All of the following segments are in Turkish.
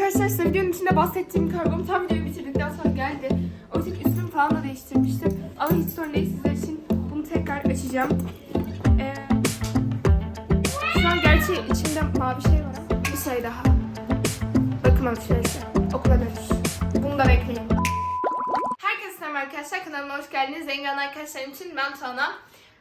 Arkadaşlar size videonun içinde bahsettiğim kargom tam videoyu bitirdikten sonra geldi. O tek üstüm falan da değiştirmiştim. Ama hiç sorun değil sizler için bunu tekrar açacağım. Ee, şu an gerçi içinde mavi şey var bir şey daha. Bakım alışverişi. Okula dönüş. Bunu da bekleyin. Herkese selam arkadaşlar. Kanalıma hoş geldiniz. Zengin arkadaşlarım için ben Tuana.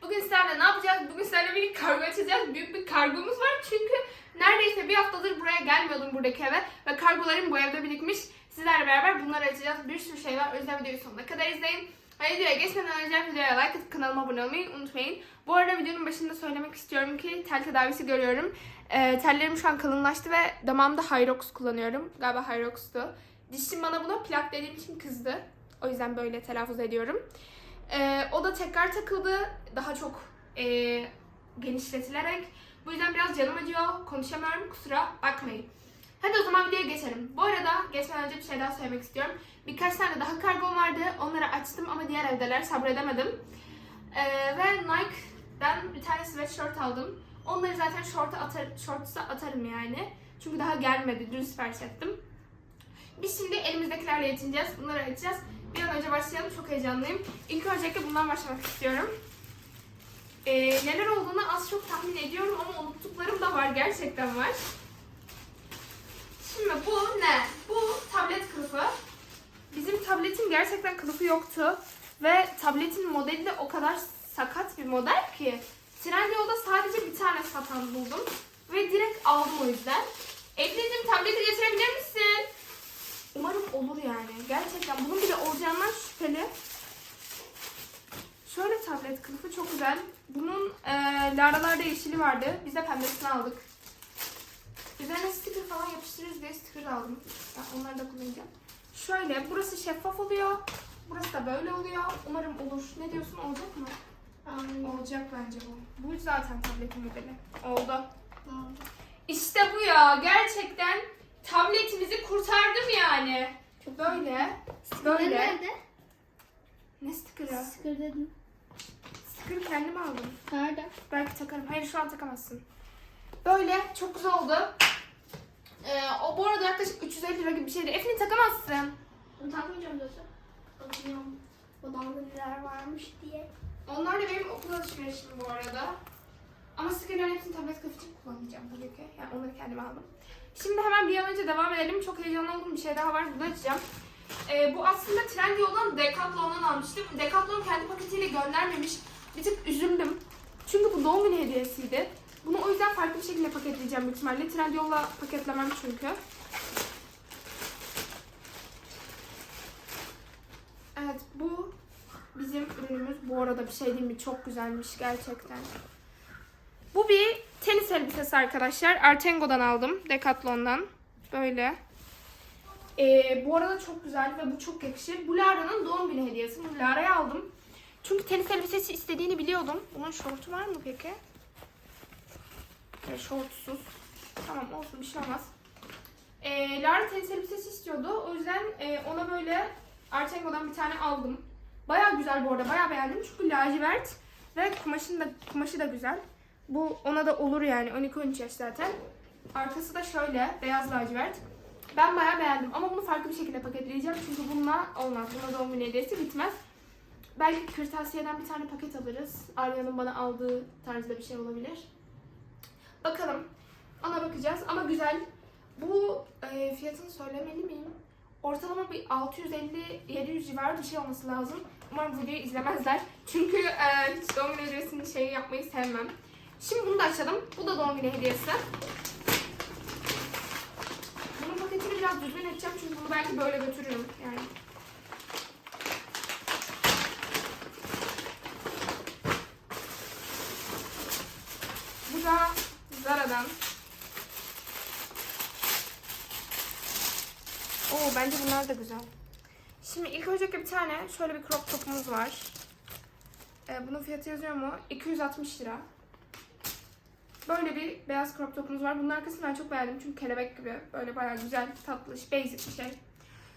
Bugün sizlerle ne yapacağız? Bugün sizlerle bir kargo açacağız. Büyük bir kargomuz var çünkü neredeyse bir haftadır buraya gelmiyordum buradaki eve. Ve kargolarım bu evde birikmiş. Sizlerle beraber bunları açacağız. Bir sürü şey var. O yüzden videoyu sonuna kadar izleyin. Ve videoya geçmeden önce videoya like atıp kanalıma abone olmayı unutmayın. Bu arada videonun başında söylemek istiyorum ki tel tedavisi görüyorum. Ee, tellerim şu an kalınlaştı ve damağımda Hyrox kullanıyorum. Galiba Hyrox'tu. Dişim bana buna plak dediğim için kızdı. O yüzden böyle telaffuz ediyorum. Ee, o da tekrar takıldı. Daha çok e, genişletilerek. Bu yüzden biraz canım acıyor. Konuşamıyorum. Kusura bakmayın. Hadi o zaman videoya geçelim. Bu arada geçmeden önce bir şey daha söylemek istiyorum. Birkaç tane daha kargom vardı. Onları açtım ama diğer evdeler. Sabredemedim. Ee, ve Nike'den bir tane sweatshirt aldım. Onları zaten short'a atar, shorts'a atarım yani. Çünkü daha gelmedi. Dün sipariş ettim. Biz şimdi elimizdekilerle yetineceğiz. Bunları açacağız. Bir an önce başlayalım. Çok heyecanlıyım. İlk öncelikle bundan başlamak istiyorum. Ee, neler olduğunu az çok tahmin ediyorum ama unuttuklarım da var. Gerçekten var. Şimdi bu ne? Bu tablet kılıfı. Bizim tabletin gerçekten kılıfı yoktu. Ve tabletin modeli de o kadar sakat bir model ki. Trendyol'da sadece bir tane satan buldum. Ve direkt aldım o yüzden. Eflin'cim tableti getirebilir misin? Umarım olur yani. Gerçekten bunun bile olacağından şüpheli. Şöyle tablet kılıfı çok güzel. Bunun e, laralarda yeşili vardı. Biz de pembesini aldık. Üzerine sticker falan yapıştırırız diye sticker aldım. Ben onları da kullanacağım. Şöyle burası şeffaf oluyor. Burası da böyle oluyor. Umarım olur. Ne diyorsun olacak mı? Olacak bence bu. Bu zaten tabletin modeli. Oldu. İşte bu ya. Gerçekten tabletimizi kurtardım yani. Böyle. Böyle. Nerede? Ne sticker'ı? Sıkır dedim. Sticker'ı kendim aldım. Nerede? Belki takarım. Hayır şu an takamazsın. Böyle. Çok güzel oldu. Ee, o bu arada yaklaşık 350 lira gibi bir şeydi. Efendim takamazsın. Bunu takmayacağım zaten. Bakıyorum. Odamda neler varmış diye. Onlar da benim okul alışverişim bu arada. Ama stickerlerin hepsini tablet kılıf için kullanacağım tabii ki. Yani onları kendim aldım. Şimdi hemen bir an önce devam edelim. Çok heyecanlı olduğum bir şey daha var. Bunu açacağım. Ee, bu aslında Trendyol'dan Decathlon'dan almıştım. Decathlon kendi paketiyle göndermemiş. Bir tık üzüldüm. Çünkü bu doğum günü hediyesiydi. Bunu o yüzden farklı bir şekilde paketleyeceğim büyük ihtimalle. Trendyol'la paketlemem çünkü. Evet bu bizim ürünümüz. Bu arada bir şey değil mi? Çok güzelmiş gerçekten. Bu bir tenis elbisesi arkadaşlar. Artengo'dan aldım. Decathlon'dan. Böyle. Ee, bu arada çok güzel ve bu çok yakışır. Bu Lara'nın doğum günü hediyesi. Bu Lara'ya aldım. Çünkü tenis elbisesi istediğini biliyordum. Bunun şortu var mı peki? Evet, şortsuz. Tamam olsun bir şey olmaz. Ee, Lara tenis elbisesi istiyordu. O yüzden e, ona böyle Artengo'dan bir tane aldım. Baya güzel bu arada. Baya beğendim. Çünkü lacivert ve kumaşın da, kumaşı da güzel. Bu ona da olur yani. 12-13 yaş zaten. Arkası da şöyle. Beyaz lacivert. Ben baya beğendim. Ama bunu farklı bir şekilde paketleyeceğim. Çünkü bununla olmaz. Buna doğum günü hediyesi bitmez. Belki kırtasiyeden bir tane paket alırız. Arya'nın bana aldığı tarzda bir şey olabilir. Bakalım. Ona bakacağız. Ama güzel. Bu e, fiyatını söylemeli miyim? Ortalama bir 650-700 civarı bir şey olması lazım. Umarım videoyu izlemezler. Çünkü e, hiç doğum günü hediyesini şey yapmayı sevmem. Şimdi bunu da açalım. Bu da doğum günü hediyesi. Bunun paketini biraz düzgün edeceğim çünkü bunu belki böyle götürürüm yani. Bu da Zara'dan. Oo bence bunlar da güzel. Şimdi ilk öncelikle bir tane şöyle bir crop topumuz var. Ee, bunun fiyatı yazıyor mu? 260 lira. Böyle bir beyaz crop topumuz var. Bunun arkasını ben çok beğendim çünkü kelebek gibi. Böyle bayağı güzel, tatlı, basic bir şey.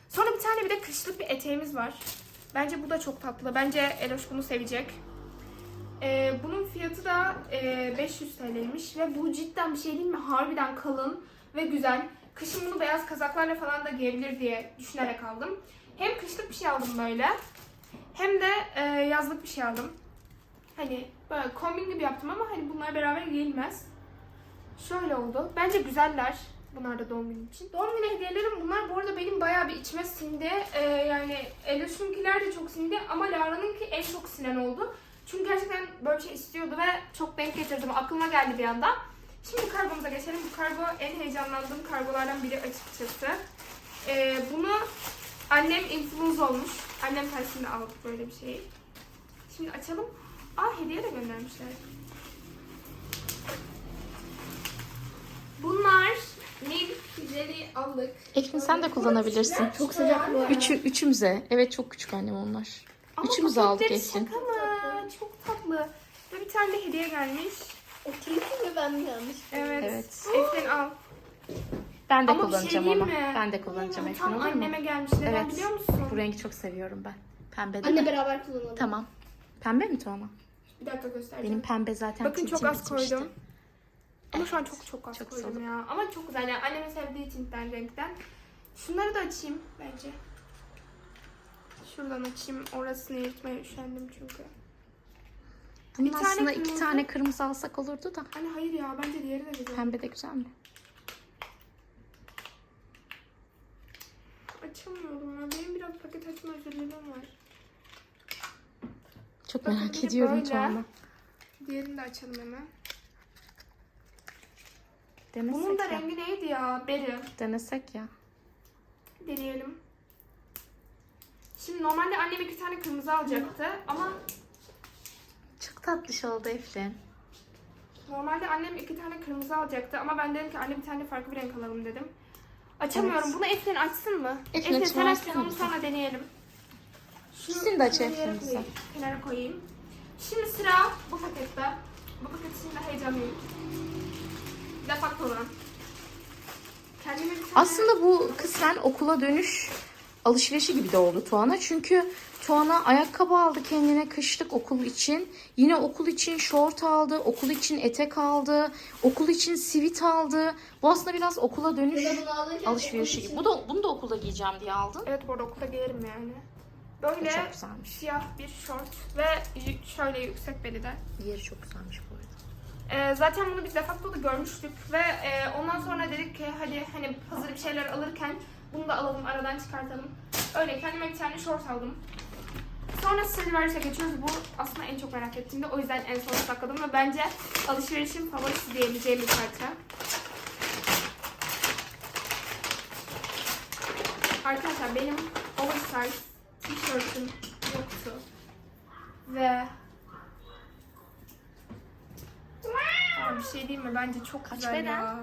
Sonra bir tane bir de kışlık bir eteğimiz var. Bence bu da çok tatlı. Bence Eloş bunu sevecek. Ee, bunun fiyatı da e, 500 TL'ymiş ve bu cidden bir şey değil mi? Harbiden kalın ve güzel. kışın bunu beyaz kazaklarla falan da giyebilir diye düşünerek aldım. Hem kışlık bir şey aldım böyle. Hem de e, yazlık bir şey aldım. Hani böyle kombin gibi yaptım ama hani bunlar beraber giyilmez. Şöyle oldu. Bence güzeller. Bunlar da doğum günü için. Doğum günü hediyelerim bunlar. Bu arada benim bayağı bir içime sindi. Ee, yani Eloş'unkiler de çok sindi ama Lara'nınki en çok sinen oldu. Çünkü gerçekten böyle bir şey istiyordu ve çok denk getirdim. Aklıma geldi bir anda. Şimdi kargomuza geçelim. Bu kargo en heyecanlandığım kargolardan biri açıkçası. Ee, bunu annem influenza olmuş. Annem sayesinde aldık böyle bir şeyi. Şimdi açalım. Aa hediye de göndermişler. Bunlar Nil jelly aldık. Eflin sen de kullanabilirsin. Çok sıcak bu arada. Üçü, üçümüze. Evet çok küçük annem onlar. Ama Üçümüz aldık paketleri Eflin. Şaka mı? Bir tane de hediye gelmiş. O tilki mi ben mi yanlış? Evet. Evet. Eflin al. Ben de Ama bir şey kullanacağım diyeyim ama. mi? Ben de kullanacağım Eflin Tam olur mu? anneme gelmiş. Neden Evet. biliyor musun? Bu rengi çok seviyorum ben. Pembe değil Anne mi? beraber kullanalım. Tamam. Pembe mi Tuana? Bir dakika göstereceğim. Benim pembe zaten Bakın çok az bitmişti. koydum. Ama şu an çok çok az çok koydum soluk. ya. Ama çok güzel yani annemin sevdiği tintten renkten. Şunları da açayım bence. Şuradan açayım. Orasını yırtmaya üşendim çünkü. Bunun Bir tane aslında iki kırmızı. tane kırmızı alsak olurdu da. Anne hayır ya bence diğeri de güzel. Pembe de güzel mi? Açamıyorum ya. Benim biraz paket açma özürlüğüm var. Çok Bakın merak biri ediyorum böyle. Tuana. Diğerini de açalım hemen. Denesek Bunun da ya. rengi neydi ya? Beri. Denesek ya. Deneyelim. Şimdi normalde annem iki tane kırmızı alacaktı ama Çok tatlış oldu Eflin. normalde annem iki tane kırmızı alacaktı ama ben dedim ki anne bir tane farklı bir renk alalım dedim. Açamıyorum. Evet. Bunu Eflin açsın mı? Eflin Eflin sen aç açsın onu sonra deneyelim. Şunu İkisini de aç kenara Eflin Kenara koyayım. Şimdi sıra bu pakette. Bu paket için de heyecanlıyım. Defakto olan. Kendime bir tane... Aslında bu kısmen okula dönüş alışverişi gibi de oldu Tuana. Çünkü Tuana ayakkabı aldı kendine kışlık okul için. Yine okul için şort aldı, okul için etek aldı, okul için sivit aldı. Bu aslında biraz okula dönüş alışverişi gibi. Bu da bunu da okulda giyeceğim diye aldın. Evet bu arada okulda giyerim yani. Böyle çok güzelmiş. siyah bir şort ve şöyle yüksek belide. Yeri çok güzelmiş bu arada. Ee, zaten bunu biz defakto da görmüştük ve e, ondan sonra dedik ki hadi hani hazır bir şeyler alırken bunu da alalım aradan çıkartalım. Öyle kendime bir tane şort aldım. Sonra Stradivarius'a geçiyoruz. Bu aslında en çok merak ettiğimde o yüzden en sona sakladım ve bence alışverişin favorisi diyebileceğim bir parça. Arkadaşlar benim oversize tişörtüm yoktu. Ve Aa, bir şey diyeyim mi? Bence çok Kaç güzel beden? ya.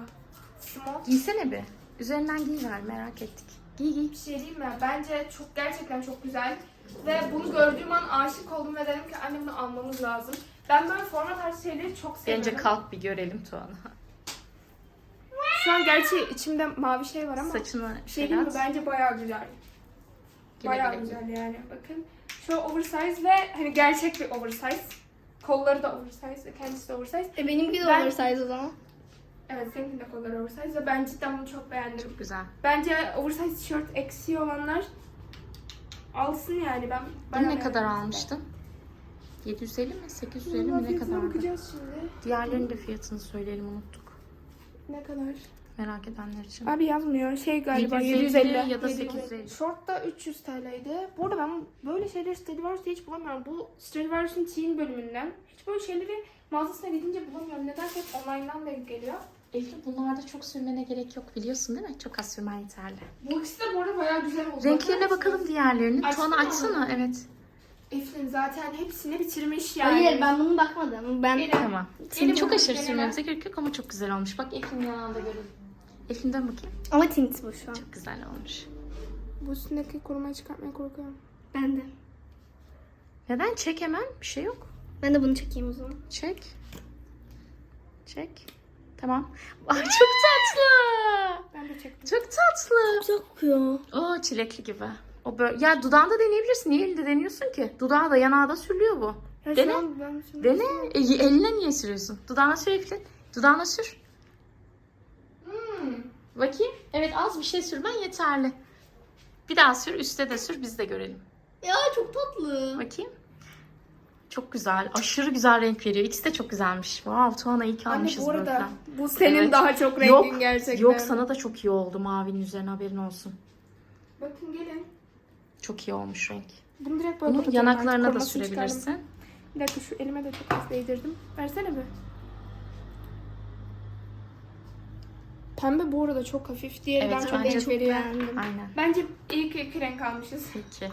Small. Giysene bir. Üzerinden giyiver merak ettik. Giy giy. Bir şey diyeyim mi? Bence çok gerçekten çok güzel. Ve bunu gördüğüm an aşık oldum ve dedim ki anne bunu almamız lazım. Ben böyle forma tarzı şeyleri çok seviyorum. Bence kalk bir görelim Tuana. Şu an gerçi içimde mavi şey var ama Saçını şey şöyle diyeyim mi? at. Bence bayağı güzel. Güle Bayağı güle. güzel yani. Bakın şu oversize ve hani gerçek bir oversize. Kolları da oversize ve kendisi de oversize. E benimki de Ben- oversize o zaman. Evet seninki de kolları oversize ve ben cidden bunu çok beğendim. Çok güzel. Bence oversize tişört eksiği olanlar alsın yani ben. Bayağı ne kadar almıştın? 750 mi? 850 mi? Ne kadar? bakacağız şimdi. Diğerlerinin de fiyatını söyleyelim unuttuk. Ne kadar? Merak edenler için. Abi yazmıyor. Şey galiba 750 750, ya da 750. 850. Short da 300 TL'ydi. Bu arada ben böyle şeyleri Stradivarius'ta hiç bulamıyorum. Bu Stradivarius'un teen bölümünden. Hiç böyle şeyleri mağazasına gidince bulamıyorum. Nedense hep online'dan denk geliyor. Elif bunlarda çok sürmene gerek yok biliyorsun değil mi? Çok az sürmen yeterli. Bu ikisi de bu arada bayağı güzel oldu. Renklerine bakalım mısınız? diğerlerini. Açtın Tuana mı? açsana evet. Eflin zaten hepsini bitirmiş yani. Hayır ben bunu bakmadım. Ben Benim- Tamam. Seni Benim çok aşırı deneme- sürmemize gerek yok ama çok güzel olmuş. Bak Eflin yanında görelim. Eflin'den bakayım. ama tint bu şu an. Çok güzel olmuş. Bu üstündeki korumayı çıkartmaya korkuyorum. Ben de. Neden? Çek hemen. Bir şey yok. Ben de bunu çekeyim o zaman. Çek. Çek. Tamam. Ay çok tatlı. Ben de çektim. Çok tatlı. Güzel kokuyor. Oo çilekli gibi. O böyle, ya dudağında deneyebilirsin. Niye elinde deniyorsun ki? Dudağı da yanağı da sürülüyor bu. Ya Dene. Dene. E, eline niye sürüyorsun? Dudağına sür Eflin. Dudağına sür. Hmm. Bakayım. Evet az bir şey sürmen yeterli. Bir daha sür üstte de sür biz de görelim. Ya çok tatlı. Bakayım. Çok güzel. Aşırı güzel renk veriyor. İkisi de çok güzelmiş. Wow Tuana iyi ki Anne almışız bu arada böyle. bu senin Evet. daha çok rengin Yok, gerçekten. yok sana da çok iyi oldu mavinin üzerine haberin olsun. Bakın gelin. Çok iyi olmuş renk. Bunu direkt böyle Bunu kapatıyorum ben. yanaklarına da Korumasını çıkardım. sürebilirsin. Bir dakika şu elime de çok az değdirdim. Versene bir. Pembe bu arada çok hafif. Diğerinden Evet, çok bence renk çok veriyor. Aynen. Bence iyi ki iki renk almışız. Peki.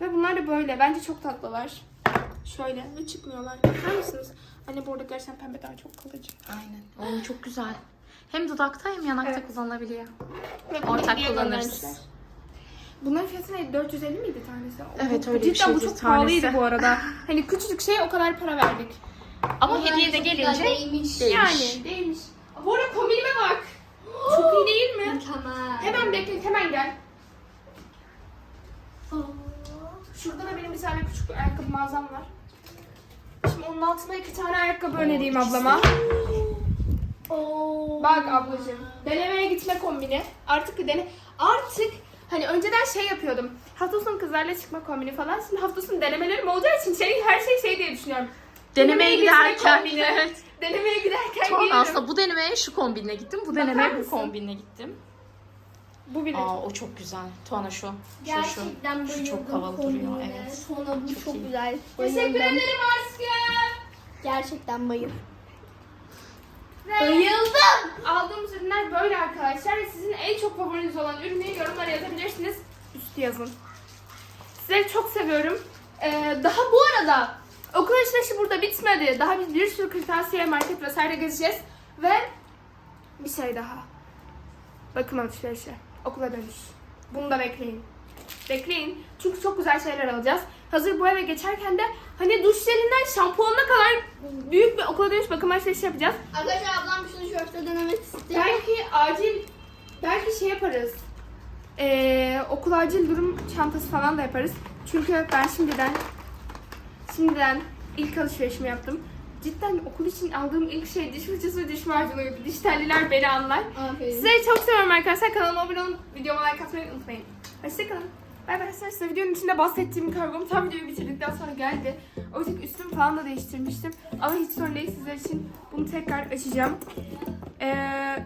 Ve bunlar da böyle. Bence çok tatlılar. Şöyle ve çıkmıyorlar. Bakar mısınız? Anne bu arada gerçekten pembe daha çok kalıcı. Aynen. Oo, çok güzel. Hem dudakta hem yanakta Evet. kullanılabiliyor. Ve Ortak hediye kullanırız. göndermişler. Bunların fiyatı neydi? 450 miydi tanesi? Evet, Bu- öyle bir Cidden bu şeydi çok pahalıydı tanesi. bu arada. Hani küçücük şeye o kadar para verdik. Ama hediye de gelince. Değmiş. Yani değilmiş. Bu arada kombinime bak. Çok iyi değil mi? Mükemmel. Hemen bekle, hemen gel. Şurada da benim bir tane küçük bir ayakkabı mağazam var. Şimdi onun altına iki tane ayakkabı önereyim ablama. Oo. Bak ablacığım. Denemeye gitme kombini. Artık dene. Artık hani önceden şey yapıyordum. Hafta sonu kızlarla çıkma kombini falan. Şimdi hafta sonu denemelerim olacağı için şey her şey şey diye düşünüyorum. denemeye giderken kombini. evet. Denemeye giderken giyerim. aslında bu denemeye şu kombinle gittim. Bu Bakar denemeye bu kombinle gittim. Bu bile Aa o çok güzel. Tuana şu. Şu şu. Gerçekten Şu bayıldım çok havalı duruyor. Evet. Sonra bu Çok çok, iyi. güzel. Teşekkür ederim aşkım. Gerçekten bayıldım. Ve Bayıldım. aldığımız ürünler böyle arkadaşlar. Ve Sizin en çok favoriniz olan ürünü yorumlara yazabilirsiniz. Üstü yazın. Sizleri çok seviyorum. Ee, daha bu arada okul alışverişi burada bitmedi. Daha biz bir sürü kırtasiye, market vesaire gezeceğiz. Ve bir şey daha. Bakım alışverişi. Okula dönüş. Bunu da bekleyin. Bekleyin. Çünkü çok güzel şeyler alacağız. Hazır bu eve geçerken de hani duş jelinden şampuanına kadar büyük bir okula dönüş bakım alışverişi yapacağız. Arkadaşlar ablam şunu şörtte denemek istiyor. Belki acil belki şey yaparız. Ee, okul acil durum çantası falan da yaparız. Çünkü ben şimdiden şimdiden ilk alışverişimi yaptım. Cidden okul için aldığım ilk şey diş fırçası ve diş macunuydu. Diş telliler beni anlar. Aferin. Sizleri çok seviyorum arkadaşlar. Kanalıma abone olup videoma like atmayı unutmayın. Hoşçakalın. Bay bay arkadaşlar. Size videonun içinde bahsettiğim kargom tam videoyu bitirdikten sonra geldi. O yüzden üstümü falan da değiştirmiştim. Ama hiç sorun değil. Sizler için bunu tekrar açacağım. Ee,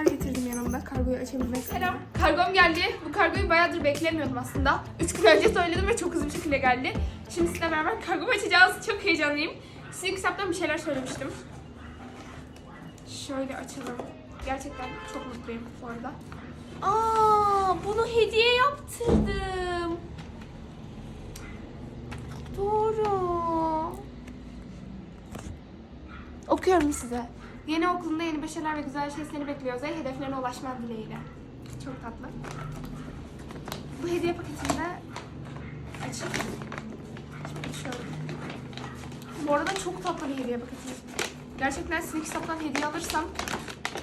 anahtar getirdim yanımda kargoyu açabilmek Selam. Kargom geldi. Bu kargoyu bayağıdır beklemiyordum aslında. 3 gün önce söyledim ve çok hızlı bir şekilde geldi. Şimdi sizinle beraber kargomu açacağız. Çok heyecanlıyım. Sizin kitaptan bir şeyler söylemiştim. Şöyle açalım. Gerçekten çok mutluyum bu arada. Aa, bunu hediye yaptırdım. Doğru. Okuyorum size. Yeni okulunda yeni başarılar ve güzel şey seni bekliyor. Zey hedeflerine ulaşman dileğiyle. Çok tatlı. Bu hediye paketinde açayım. Şimdi. Bu arada çok tatlı bir hediye paketi. Gerçekten size kitaptan hediye alırsam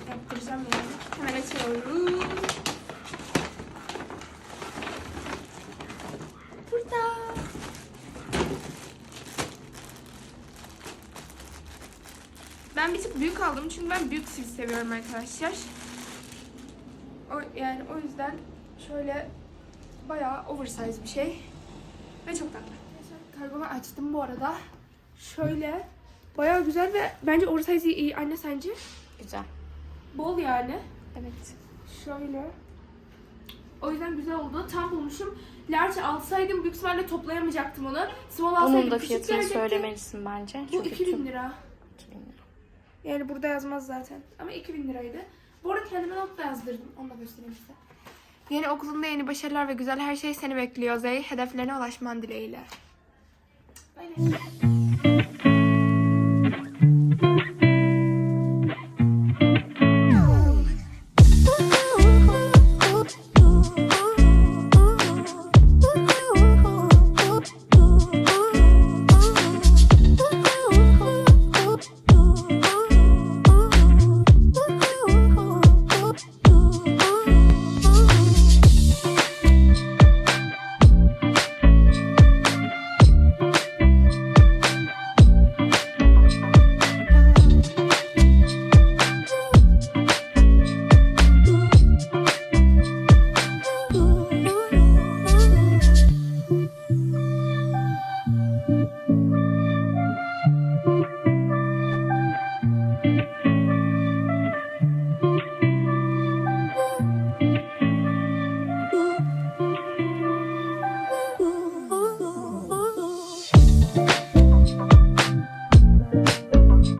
yaptıracağım yani. Hemen açıyorum. Burada. Ben bir tık büyük aldım çünkü ben büyük sil seviyorum arkadaşlar. O, yani o yüzden şöyle bayağı oversize bir şey. Ve çok tatlı. Kargomu açtım bu arada. Şöyle bayağı güzel ve bence oversize iyi. Anne sence? Güzel. Bol yani. Evet. Şöyle. O yüzden güzel oldu. Tam bulmuşum. Large alsaydım büyük ihtimalle toplayamayacaktım onu. Small alsaydım Bunun da fiyatını gelecekti. söylemelisin bence. Bu Çünkü 2000 tüm- lira. 2000 lira. Yani burada yazmaz zaten. Ama 2000 liraydı. Bu arada kendime not da yazdırdım. Onu da göstereyim size. Yeni okulunda yeni başarılar ve güzel her şey seni bekliyor Zey. Hedeflerine ulaşman dileğiyle. Böyle.